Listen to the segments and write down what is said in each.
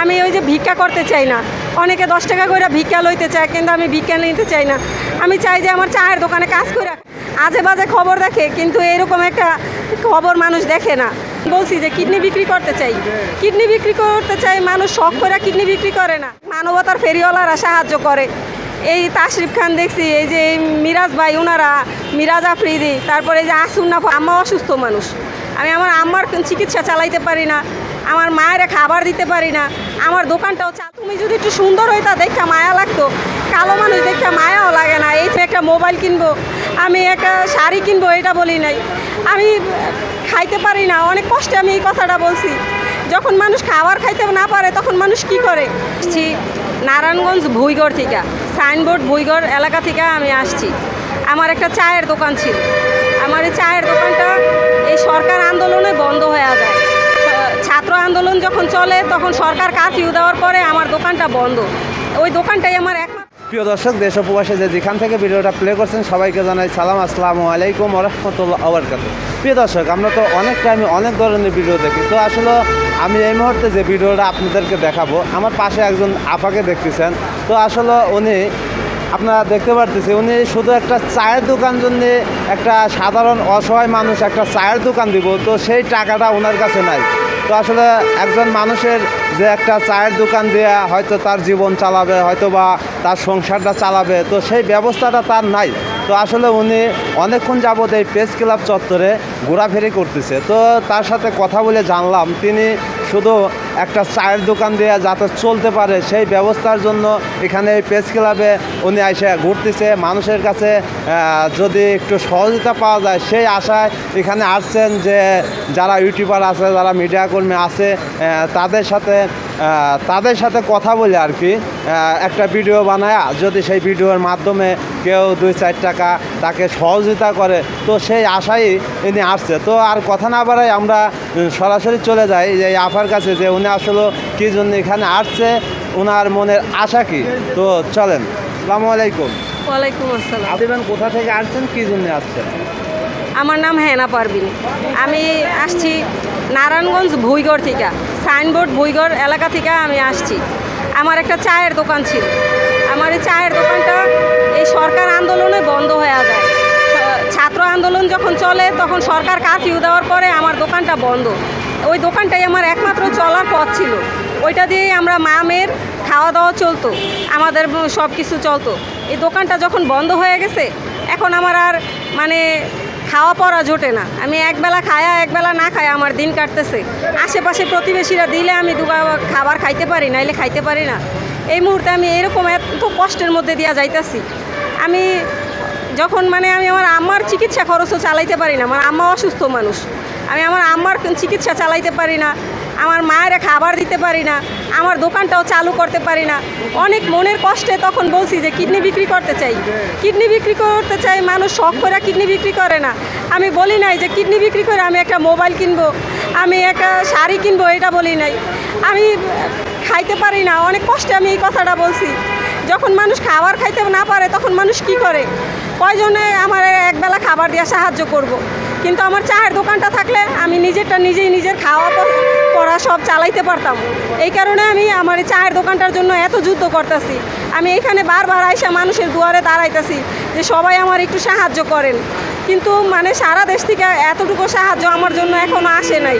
আমি ওই যে ভিক্ষা করতে চাই না। অনেকে দশ টাকা করে ভিক্ষা লইতে চায়, কিন্তু আমি ভিক্ষা নিতে চাই না। আমি চাই যে আমার চায়ের দোকানে কাজ করে আজে বাজে খবর দেখে, কিন্তু এরকম একটা খবর মানুষ দেখে না। বলছি যে কিডনি বিক্রি করতে চাই। কিডনি বিক্রি করতে চাই মানুষ শখ করে কিডনি বিক্রি করে না। মানবতার ফেরিওয়ালারা সাহায্য করে। এই তাশরিফ খান দেখছি, এই যে মিরাজ ভাই ওনারা মিরাজ আফ্রিদি, তারপরে এই যে আসুন না, আম্মা অসুস্থ মানুষ। আমি আমার আম্মার চিকিৎসা চালাইতে পারি না। আমার মায়ের খাবার দিতে পারি না। আমার দোকানটাও চা তুমি যদি একটু সুন্দর হইতা দেখা মায়া লাগতো। কালো মানুষ দেখা মায়াও লাগে না। এই যে একটা মোবাইল কিনবো, আমি একটা শাড়ি কিনবো, এটা বলি নাই। আমি খাইতে পারি না। অনেক কষ্টে আমি এই কথাটা বলছি। যখন মানুষ খাবার খাইতে না পারে, তখন মানুষ কি করে? আসছি নারায়ণগঞ্জ ভুইগড় থেকে। সাইনবোর্ড ভুইগড় এলাকা থেকে আমি আসছি। আমার একটা চায়ের দোকান ছিল। আমার এই চায়ের দোকানটা এই সরকার আন্দোলনে বন্ধ হয়ে যায়। আন্দোলন যখন চলে, তখন সরকার কারফিউ দেওয়ার পরে আমার দোকানটা বন্ধ। ওই দোকানটাই আমার এক প্রিয় দর্শক, দেশ ও প্রবাসে যে যেখান থেকে ভিডিওটা প্লে করছেন, সবাইকে জানাই সালাম, আসসালামু আলাইকুম রহমতুল্লাহ আবরকাত প্রিয় দর্শক, আমরা তো অনেক টাইমে অনেক ধরনের ভিডিও দেখি। তো আসলে আমি এই মুহূর্তে যে ভিডিওটা আপনাদেরকে দেখাবো, আমার পাশে একজন আপাকে দেখতেছেন। তো আসলে উনি, আপনারা দেখতে পারতেছি উনি শুধু একটা চায়ের দোকান জন্য একটা সাধারণ অসহায় মানুষ একটা চায়ের দোকান দিব, তো সেই টাকাটা ওনার কাছে নাই। তো আসলে একজন মানুষের যে একটা চায়ের দোকান দিয়ে হয়তো তার জীবন চালাবে হয়তো বা তার সংসারটা চালাবে, তো সেই ব্যবস্থাটা তার নাই। তো আসলে উনি অনেকক্ষণ যাবত এই প্রেস ক্লাব চত্বরে ঘোরাফেরি করতেছে। তো তার সাথে কথা বলে জানলাম, তিনি শুধু একটা চায়ের দোকান দিয়ে যাতে চলতে পারে, সেই ব্যবস্থার জন্য এখানে এই প্রেস ক্লাবে উনি এসে ঘুরতেছে মানুষের কাছে যদি একটু সহযোগিতা পাওয়া যায়, সেই আশায় এখানে আসছেন যে যারা ইউটিউবার আছে, যারা মিডিয়া কর্মী আছে তাদের সাথে তাদের সাথে কথা বলে আর কি। একটা ভিডিও বানায় যদি সেই ভিডিওর মাধ্যমে কেউ দুই চার টাকা তাকে সহযোগিতা করে তো সেই আশাই ইনি আসছে। তো আর কথা না বাড়াই আমরা সরাসরি চলে যাই এই আফার কাছে যে উনি আসলে কী জন্য এখানে আসছে ওনার মনের আশা কি? তো চলেন। আসসালামু আলাইকুম। ওয়ালাইকুম আসসালাম। আদিবেন কোথা থেকে আসছেন কী জন্য আসছেন? আমার নাম হেনা পারবিন আমি আসছি নারায়ণগঞ্জ ভুইগড় থেকে। সাইনবোর্ড ভুইগড় এলাকা থেকে আমি আসছি। আমার একটা চায়ের দোকান ছিল। আমার এই চায়ের দোকানটা এই সরকার আন্দোলনে বন্ধ হয়ে যায়। ছাত্র আন্দোলন যখন চলে, তখন সরকার কারফিউ দেওয়ার পরে আমার দোকানটা বন্ধ। ওই দোকানটাই আমার একমাত্র চলার পথ ছিল। ওইটা দিয়েই আমরা মা, মেয়ের খাওয়া দাওয়া চলতো। আমাদের সব কিছু চলতো। এই দোকানটা যখন বন্ধ হয়ে গেছে, এখন আমার আর মানে খাওয়া পরা জোটে না। আমি একবেলা খায়া, একবেলা না খায় আমার দিন কাটতেছে। আশেপাশে প্রতিবেশীরা দিলে আমি দুগা খাবার খাইতে পারি, নাইলে খাইতে পারি না। এই মুহূর্তে আমি এরকম এত কষ্টের মধ্যে দিয়া যাইতাছি। আমি যখন মানে আমি আমার আম্মার চিকিৎসা খরচও চালাইতে পারি না, আমার আম্মা অসুস্থ মানুষ। আমি আমার আম্মার চিকিৎসা চালাইতে পারি না। আমার মায়ের খাবার দিতে পারি না, আমার দোকানটাও চালু করতে পারি না। অনেক মনের কষ্টে তখন বলছি যে, কিডনি বিক্রি করতে চাই। কিডনি বিক্রি করতে চাই মানুষ শখ করে কিডনি বিক্রি করে না। আমি বলি নাই যে, কিডনি বিক্রি করে আমি একটা মোবাইল কিনবো, আমি একটা শাড়ি কিনবো, এটা বলি নাই। আমি খাইতে পারি না, অনেক কষ্টে আমি এই কথাটা বলছি। যখন মানুষ খাবার খাইতে না পারে, তখন মানুষ কি করে? কয়জনে আমার একবেলা খাবার দেওয়া সাহায্য করব। কিন্তু আমার চায়ের দোকানটা থাকলে আমি নিজেরটা নিজেই নিজের খাওয়া পড়া সব চালাইতে পারতাম। এই কারণে আমি আমার এই চায়ের দোকানটার জন্য এত যুদ্ধ করতেছি। আমি এখানে বারবার আইসা মানুষের দুয়ারে দাঁড়াইতেছি যে সবাই আমার একটু সাহায্য করেন। কিন্তু মানে সারা দেশ থেকে এতটুকু সাহায্য আমার জন্য এখনও আসে নাই।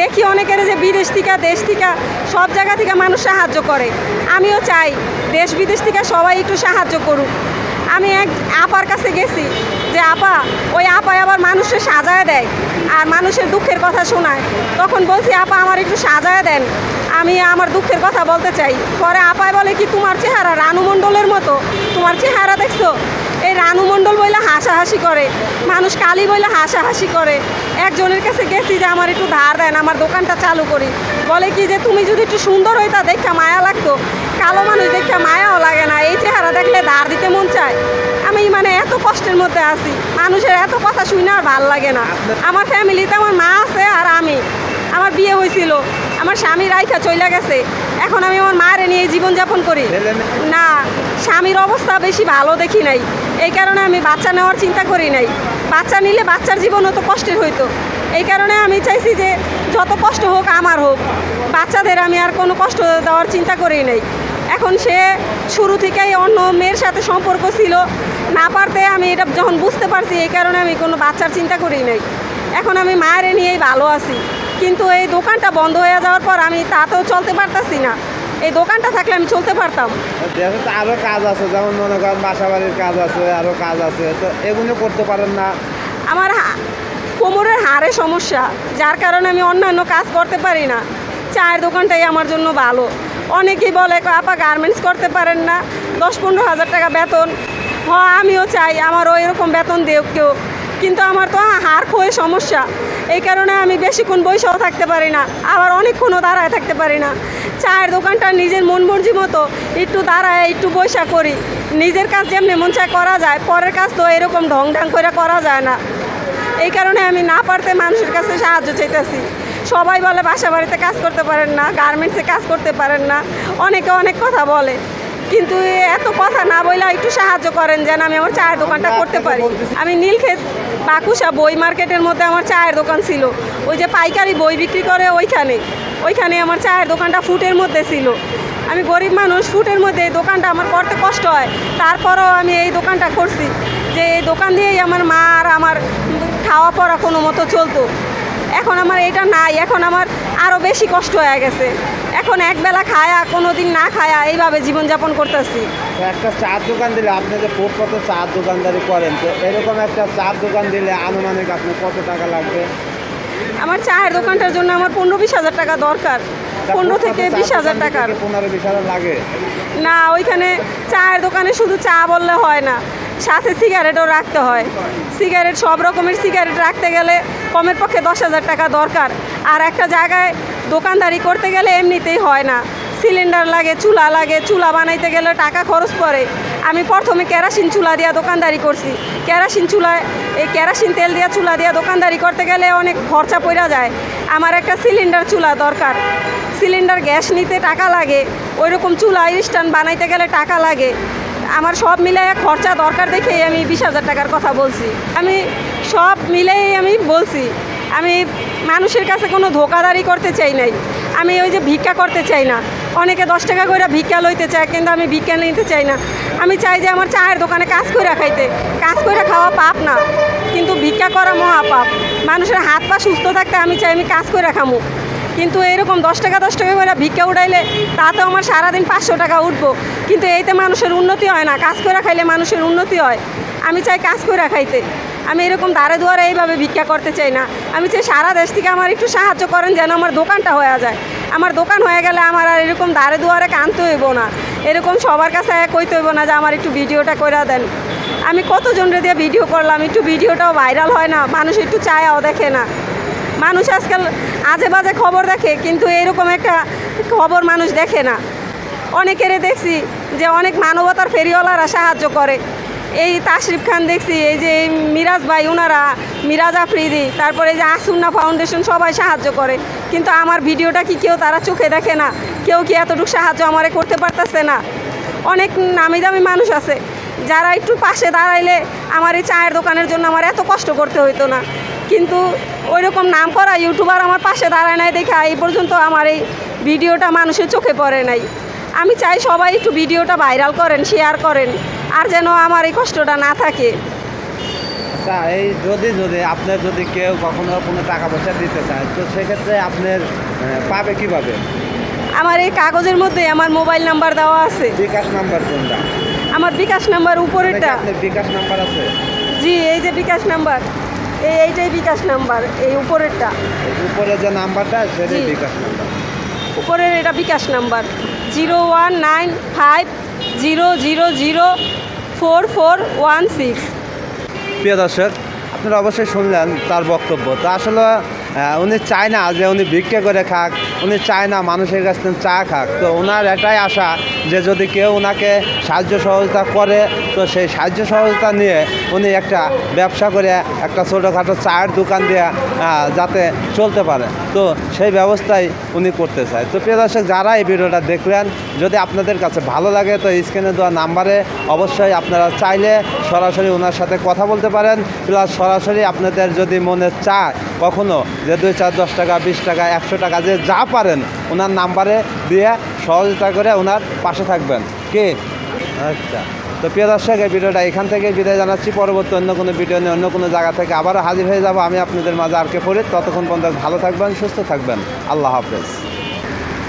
দেখি অনেকের যে বিদেশ থেকে, দেশ থেকে, সব জায়গা থেকে মানুষ সাহায্য করে। আমিও চাই দেশ বিদেশ থেকে সবাই একটু সাহায্য করুক। আমি এক, আপার কাছে গেছি। যে আপা, ওই আপাই আবার মানুষের সাজায় দেয় আর মানুষের দুঃখের কথা শোনায়। তখন বলছি, আপা, আমার একটু সাজায় দেন। আমি আমার দুঃখের কথা বলতে চাই। পরে আপায় বলে, কি তোমার চেহারা রানু মণ্ডলের মতো? তোমার চেহারা দেখছ? এই রানু মণ্ডল বইলে হাসাহাসি করে, মানুষ কালী বইলে হাসাহাসি করে। একজনের কাছে গেছি যে, আমার একটু ধার দেন, আমার দোকানটা চালু করি। বলে কি যে, তুমি যদি একটু সুন্দর হইতা, দেখা মায়া লাগতো। কালো মানুষ দেখা মায়াও লাগে না। এই দেখলে ধার দিতে মন চায়। আমি মানে এত কষ্টের মধ্যে আছি, মানুষের এত কথা শুনে আর ভালো লাগে না। আমার ফ্যামিলিতে আমার মা আছে আর আমি। আমার বিয়ে হয়েছিল, আমার স্বামী রাইখা চলে গেছে। এখন আমি আমার মায়ের নিয়ে জীবনযাপন করি। না, স্বামীর অবস্থা বেশি ভালো দেখি নাই। এই কারণে আমি বাচ্চা নেওয়ার চিন্তা করি নাই। বাচ্চা নিলে বাচ্চার জীবন তো কষ্টের হইতো। এই কারণে আমি চাইছি যে যত কষ্ট হোক আমার হোক। বাচ্চাদের আমি আর কোনো কষ্ট দেওয়ার চিন্তা করি নাই। এখন সে শুরু থেকেই অন্য মেয়ের সাথে সম্পর্ক ছিল। না পারতে আমি এটা যখন বুঝতে পারছি এই কারণে আমি কোনো বাচ্চার চিন্তা করি নাই। এখন আমি মায়ের নিয়েই ভালো আছি। কিন্তু এই দোকানটা বন্ধ হয়ে যাওয়ার পর আমি তাতেও চলতে পারতাছি না। এই দোকানটা থাকলে আমি চলতে পারতাম। আরও কাজ আছে যেমন মনে করেন বাসা বাড়ির কাজ আছে আরও কাজ আছে তো এগুলো করতে পারেন না। আমার কোমরের হাড়ে সমস্যা যার কারণে আমি অন্যান্য কাজ করতে পারি না। চায়ের দোকানটাই আমার জন্য ভালো। অনেকেই বলে আপা গার্মেন্টস করতে পারেন না। দশ পনেরো হাজার টাকা বেতন। হ আমিও চাই আমারও এরকম বেতন দেও কেউ। কিন্তু আমার তো হাড় ক্ষয়ে সমস্যা। এই কারণে আমি বেশিক্ষণ বৈশাও থাকতে পারি না, আবার অনেকক্ষণও দাঁড়ায় থাকতে পারি না। চায়ের দোকানটা নিজের মন মর্জি মতো একটু দাঁড়ায়, একটু বৈশা করি। নিজের কাজ যেমনি মন চায় করা যায়, পরের কাজ তো এরকম ঢং ঢং করে করা যায় না। এই কারণে আমি না পারতে মানুষের কাছে সাহায্য চাইতেছি। সবাই বলে বাসা বাড়িতে কাজ করতে পারেন না গার্মেন্টসে কাজ করতে পারেন না অনেকে অনেক কথা বলে। কিন্তু এত কথা না বলে একটু সাহায্য করেন যেন আমি আমার চায়ের দোকানটা করতে পারি। আমি নীলক্ষেত বাকুশা বই মার্কেটের মধ্যে আমার চায়ের দোকান ছিল। ওই যে পাইকারি বই বিক্রি করে ওইখানে। ওইখানে আমার চায়ের দোকানটা ফুটের মধ্যে ছিল। আমি গরিব মানুষ ফুটের মধ্যে এই দোকানটা আমার করতে কষ্ট হয়। তারপরও আমি এই দোকানটা করছি। যে এই দোকান দিয়েই আমার মা আর আমার খাওয়া পড়া কোনো মতো চলতো। এখন আমার এটা নাই এখন আমার আরও বেশি কষ্ট হয়ে গেছে। এখন একবেলা খায়া কোনো দিন না খায়া এইভাবে জীবনযাপন করতেছি। একটা চার দোকান দিলে আপনি যে কত চার দোকানদারি করেন তো এরকম একটা চার দোকান দিলে আনুমানিক আপনি কত টাকা লাগবে? আমার চায়ের দোকানটার জন্য আমার পনেরো বিশ হাজার টাকা দরকার। পনেরো থেকে বিশ হাজার টাকার। পনেরো বিশ হাজার লাগে? না ওইখানে চায়ের দোকানে শুধু চা বললে হয় না। সাথে সিগারেটও রাখতে হয়। সিগারেট সব রকমের সিগারেট রাখতে গেলে কমের পক্ষে দশ হাজার টাকা দরকার। আর একটা জায়গায় দোকানদারি করতে গেলে এমনিতেই হয় না। সিলিন্ডার লাগে, চুলা লাগে, চুলা বানাইতে গেলে টাকা খরচ পড়ে। আমি প্রথমে কেরাসিন চুলা দিয়া দোকানদারি করছি। কেরাসিন চুলায় এই কেরাসিন তেল দিয়া চুলা দিয়া দোকানদারি করতে গেলে অনেক খরচা পড়া যায়। আমার একটা সিলিন্ডার চুলা দরকার। সিলিন্ডার গ্যাস নিতে টাকা লাগে। ওই রকম চুলা স্ট্যান্ড বানাইতে গেলে টাকা লাগে। আমার সব মিলে খরচা দরকার দেখেই আমি বিশ হাজার টাকার কথা বলছি। আমি সব মিলেই আমি বলছি, আমি মানুষের কাছে কোনো ধোকাদারি করতে চাই নাই। আমি ওই যে ভিক্ষা করতে চাই না। অনেকে দশ টাকা করে ভিক্ষা লইতে চায়, কিন্তু আমি ভিক্ষা নিতে চাই না। আমি চাই যে আমার চায়ের দোকানে কাজ করে খাইতে। কাজ করে খাওয়া পাপ না, কিন্তু ভিক্ষা করা মহা পাপ মানুষের হাত পা সুস্থ থাকতে আমি চাই আমি কাজ করে খামু। কিন্তু এরকম দশ টাকা দশ টাকা করে ভিক্ষা উঠাইলে তাতেও আমার সারাদিন পাঁচশো টাকা উঠবো। কিন্তু এইতে মানুষের উন্নতি হয় না। কাজ করে খাইলে মানুষের উন্নতি হয়। আমি চাই কাজ করে খাইতে। আমি এরকম দাঁড়ে দুয়ারে এইভাবে ভিক্ষা করতে চাই না। আমি চাই সারা দেশ থেকে আমার একটু সাহায্য করেন যেন আমার দোকানটা হয়ে যায়। আমার দোকান হয়ে গেলে আমার আর এরকম দাঁড়ে দুয়ারে কানতে হইব না। এরকম সবার কাছে কইতে হইব না যে আমার একটু ভিডিওটা করে দেন। আমি কতজনরে দিয়ে ভিডিও করলাম, একটু ভিডিওটাও ভাইরাল হয় না। মানুষ একটু চায়াও দেখে না। মানুষ আজকাল আজে বাজে খবর দেখে, কিন্তু এরকম একটা খবর মানুষ দেখে না। অনেকেরে দেখছি যে অনেক মানবতার ফেরিওয়ালারা সাহায্য করে। এই তাশরিফ খান দেখছি, এই যে মিরাজ ভাই ওনারা মিরাজ আফ্রিদি, তারপরে এই যে আসুন্না ফাউন্ডেশন সবাই সাহায্য করে। কিন্তু আমার ভিডিওটা কি কেউ তারা চোখে দেখে না? কেউ কি এতটুকু সাহায্য আমারে করতে পারতেছে না? অনেক নামি দামি মানুষ আছে। যারা একটু পাশে দাঁড়াইলে আমার এই চায়ের দোকানের জন্য আমার এত কষ্ট করতে হইতো না। কিন্তু ওই রকম নাম করা ইউটিউবার আমার পাশে দাঁড়ায় নাই দেখে এই পর্যন্ত আমার এই ভিডিওটা মানুষের চোখে পড়ে নাই। আমি চাই সবাই একটু ভিডিওটা ভাইরাল করেন শেয়ার করেন আর যেন আমার এই কষ্টটা না থাকে। আচ্ছা এই যদি যদি আপনার যদি কেউ কখনো কোনো টাকা পয়সা দিতে চায় তো সেক্ষেত্রে আপনার পাবে কীভাবে? আমার এই কাগজের মধ্যে আমার মোবাইল নাম্বার দেওয়া আছে। বিকাশ নাম্বার কোনটা? আমার বিকাশ নাম্বার উপরেরটা। আপনার বিকাশ নাম্বার আছে? জি এই যে বিকাশ নাম্বার। এই এইটাই বিকাশ নাম্বার এই উপরেরটা। এই উপরে যে নাম্বারটা সেটাই। বিকাশ নাম্বার। উপরের এটা bKash number. Zero one nine five zero zero zero four four one six. প্রিয় দর্শক আপনারা অবশ্যই শুনলেন তার বক্তব্য। তো আসলে উনি চায় না যে উনি ভিক্ষা করে খাক, উনি চায় না মানুষের কাছ থেকে চা খাক। তো ওনার এটাই আশা যে যদি কেউ ওনাকে সাহায্য সহযোগিতা করে, তো সেই সাহায্য সহযোগিতা নিয়ে উনি একটা ব্যবসা করে একটা ছোটোখাটো চায়ের দোকান দিয়ে যাতে চলতে পারে। তো সেই ব্যবস্থাই উনি করতে চায়। তো প্রিয় দর্শক, যারা এই ভিডিওটা দেখলেন, যদি আপনাদের কাছে ভালো লাগে, তো স্ক্রিনে দেওয়া নাম্বারে অবশ্যই আপনারা চাইলে সরাসরি ওনার সাথে কথা বলতে পারেন। প্লাস সরাসরি আপনাদের যদি মনে চায় কখনো যে দুই চার দশ টাকা, বিশ টাকা, একশো টাকা যে যা পারেন, ওনার নাম্বারে দিয়ে সহযোগিতা করে ওনার পাশে থাকবেন। কে? আচ্ছা। তো প্রিয় দর্শক, এই ভিডিওটা এখান থেকে বিদায় জানাচ্ছি। পরবর্তী অন্য কোনো ভিডিও নিয়ে অন্য কোনো জায়গা থেকে আবারও হাজির হয়ে যাব। আমি আপনাদের মাঝে আর কে ততক্ষণ পর্যন্ত ভালো থাকবেন, সুস্থ থাকবেন। আল্লাহ হাফেজ।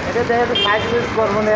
এটা দেখে সাইড করব না